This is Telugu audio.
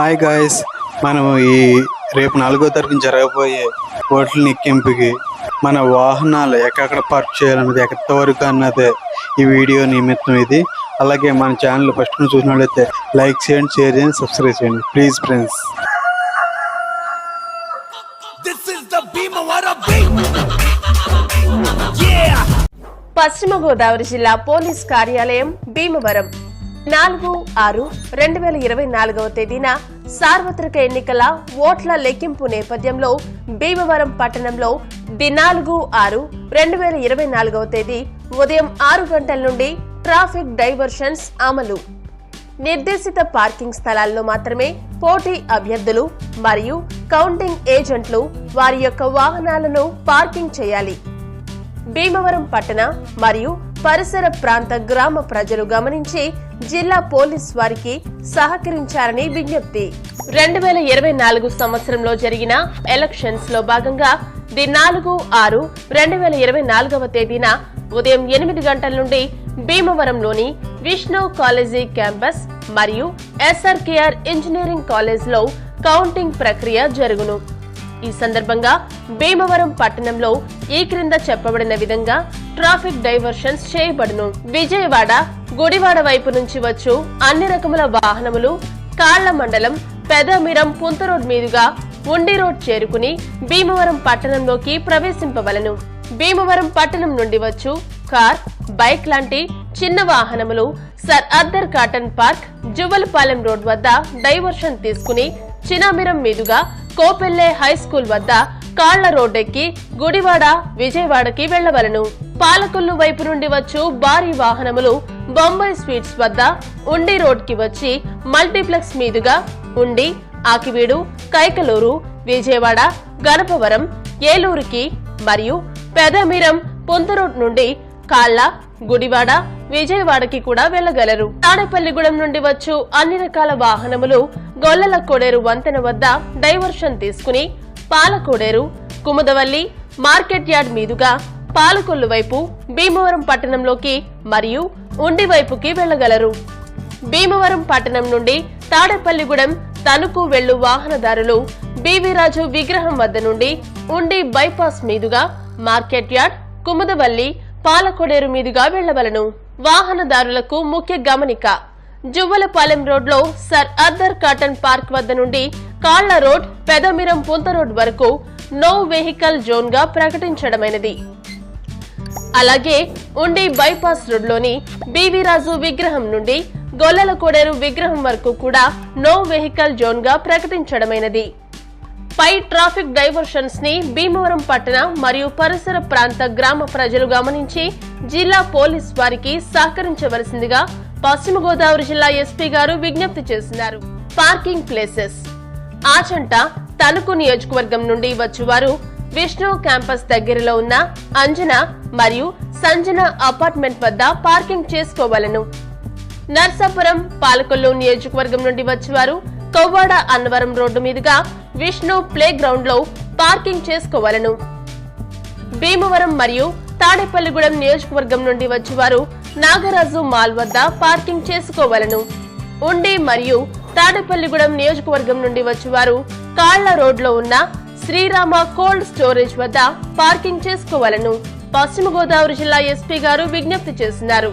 హాయ్ గాయస్ మనం ఈ రేపు నాలుగో తారీఖున జరగబోయే ఓట్ల ఎక్కింపుకి మన వాహనాలు ఎక్కడెక్కడ పార్క్ చేయాలన్నది ఎక్కడి వరకు అన్నదే ఈ వీడియో నిమిత్తం ఇది. అలాగే మన ఛానల్ ఫస్ట్ నుంచి చూసినట్లయితే లైక్ చేయండి షేర్ చేయండి సబ్స్క్రైబ్ చేయండి. Please friends. పశ్చిమ గోదావరి జిల్లా పోలీస్ కార్యాలయం భీమవరం. నాలుగు ఆరు రెండు వేల ఇరవై నాలుగవ తేదీన సార్వత్రిక ఎన్నికల ఓట్ల లెక్కింపు నేపథ్యంలో భీమవరం పట్టణంలో ది నాలుగు ఆరు రెండు వేల ఇరవై నాలుగవ తేదీ ఉదయం ఆరు గంటల నుండి ట్రాఫిక్ డైవర్షన్స్ అమలు. నిర్దేశిత పార్కింగ్ స్థలాల్లో మాత్రమే పోటీ అభ్యర్థులు మరియు కౌంటింగ్ ఏజెంట్లు వారి యొక్క వాహనాలను పార్కింగ్ చేయాలి. భీమవరం పట్టణ మరియు పరిసర ప్రాంత గ్రామ ప్రజలు గమనించి జిల్లా పోలీస్ వారికి సహకరించాలని విజ్ఞప్తి. రెండు వేల ఇరవై నాలుగు సంవత్సరంలో జరిగిన ఎలక్షన్స్లో భాగంగా ది నాలుగు ఆరు రెండు వేల ఇరవై నాలుగవ తేదీన ఉదయం ఎనిమిది గంటల నుండి భీమవరంలోని విష్ణు కాలేజీ క్యాంపస్ మరియు ఎస్ఆర్కేఆర్ ఇంజనీరింగ్ కాలేజ్లో కౌంటింగ్ ప్రక్రియ జరుగును. ఈ సందర్భంగా భీమవరం పట్టణంలో ఈ క్రింద చెప్పబడిన విధంగా ట్రాఫిక్ డైవర్షన్స్ చేయబడును. విజయవాడ గుడివాడ వైపు నుంచి వచ్చు అన్ని రకముల వాహనములు కాళ్ళ మండలం పెదమిరం పుంత రోడ్ మీదుగా ఉండి రోడ్ చేరుకుని భీమవరం పట్టణంలోకి ప్రవేశింపవలను. భీమవరం పట్టణం నుండి వచ్చు కార్ బైక్ లాంటి చిన్న వాహనములు sir Arthur Cotton park Juvvalapalem road వద్ద డైవర్షన్ తీసుకుని చినామిరం మీదుగా కోపెల్లె హై స్కూల్ వద్ద కాళ్ళ రోడ్డెక్కి గుడివాడ విజయవాడకి వెళ్ళవలను పాలకొల్లు వైపు నుండి వచ్చు భారీ వాహనములు. బొంబాయి స్వీట్స్ వద్ద ఉండి రోడ్కి వచ్చి మల్టీప్లెక్స్ మీదుగా ఉండి ఆకివీడు కైకలూరు విజయవాడ గణపవరం ఏలూరుకి మరియు పెదమిరం పొంతరోడ్ నుండి కాళ్ళ గుడివాడ విజయవాడకి కూడా వెళ్ళగలరు తాడేపల్లిగూడెం నుండి వచ్చు అన్ని రకాల వాహనములు గొల్లల కోడేరు వంతెన వద్ద డైవర్షన్ తీసుకుని పాలకోడేరు కుముదవల్లి మార్కెట్ యార్డ్ మీదుగా పాలకొల్లు వైపు భీమవరం పట్టణంలోకి మరియు ఉండి వైపుకి వెళ్ళగలరు భీమవరం పట్టణం నుండి తాడేపల్లిగూడెం తణుకు వెళ్ళు వాహనదారులు బీవీరాజు విగ్రహం వద్ద నుండి ఉండి బైపాస్ మీదుగా మార్కెట్ యార్డ్ కుముదవల్లి పాలకొడేరు మీదుగా వెళ్ళవలను వాహనదారులకు ముఖ్య గమనిక జువ్వలపాలెం రోడ్లో సర్ అద్దర్ కాటన్ పార్క్ వద్ద నుండి కాళ్ళ రోడ్ పెదమిరం పుంత రోడ్ వరకు నో వెహికల్ జోన్గా ప్రకటించడమైనది. అలాగే ఉండి బైపాస్ రోడ్లోని బీవీరాజు విగ్రహం నుండి గొల్లల కోడేరు విగ్రహం వరకు కూడా నో వెహికల్ జోన్గా ప్రకటించడమైనది. పై ట్రాఫిక్ డైవర్షన్స్ని భీమవరం పట్టణ మరియు పరిసర ప్రాంత గ్రామ ప్రజలు గమనించి జిల్లా పోలీస్ వారికి సహకరించవలసిందిగా పశ్చిమ గోదావరి జిల్లా ఎస్పీ గారు విజ్ఞప్తి చేస్తున్నారు పార్కింగ్ ప్లేసెస్. ఆచంట తణుకు నియోజకవర్గం నుండి వచ్చేవారు విష్ణు క్యాంపస్ దగ్గరలో ఉన్న అంజన మరియు సంజన అపార్ట్మెంట్ వద్ద పార్కింగ్ చేసుకోవాలను. నర్సాపురం పాలకొల్లు నియోజకవర్గం నుండి వచ్చేవారు కొవ్వాడ అన్నవరం రోడ్డు మీదుగా విష్ణు ప్లే గ్రౌండ్లో పార్కింగ్ చేసుకోవాలను. భీమవరం మరియు తాడేపల్లిగూడెం నియోజకవర్గం నుండి వచ్చేవారు నాగరాజు మాల్ వద్ద పార్కింగ్ చేసుకోవాలను. ఉండి మరియు తాడేపల్లిగూడెం నియోజకవర్గం నుండి వచ్చేవారు కాళ్ళ రోడ్లో ఉన్న శ్రీరామ కోల్డ్ స్టోరేజ్ వద్ద పార్కింగ్ చేసుకోవాలను పశ్చిమ గోదావరి జిల్లా ఎస్పీ గారు విజ్ఞప్తి చేస్తున్నారు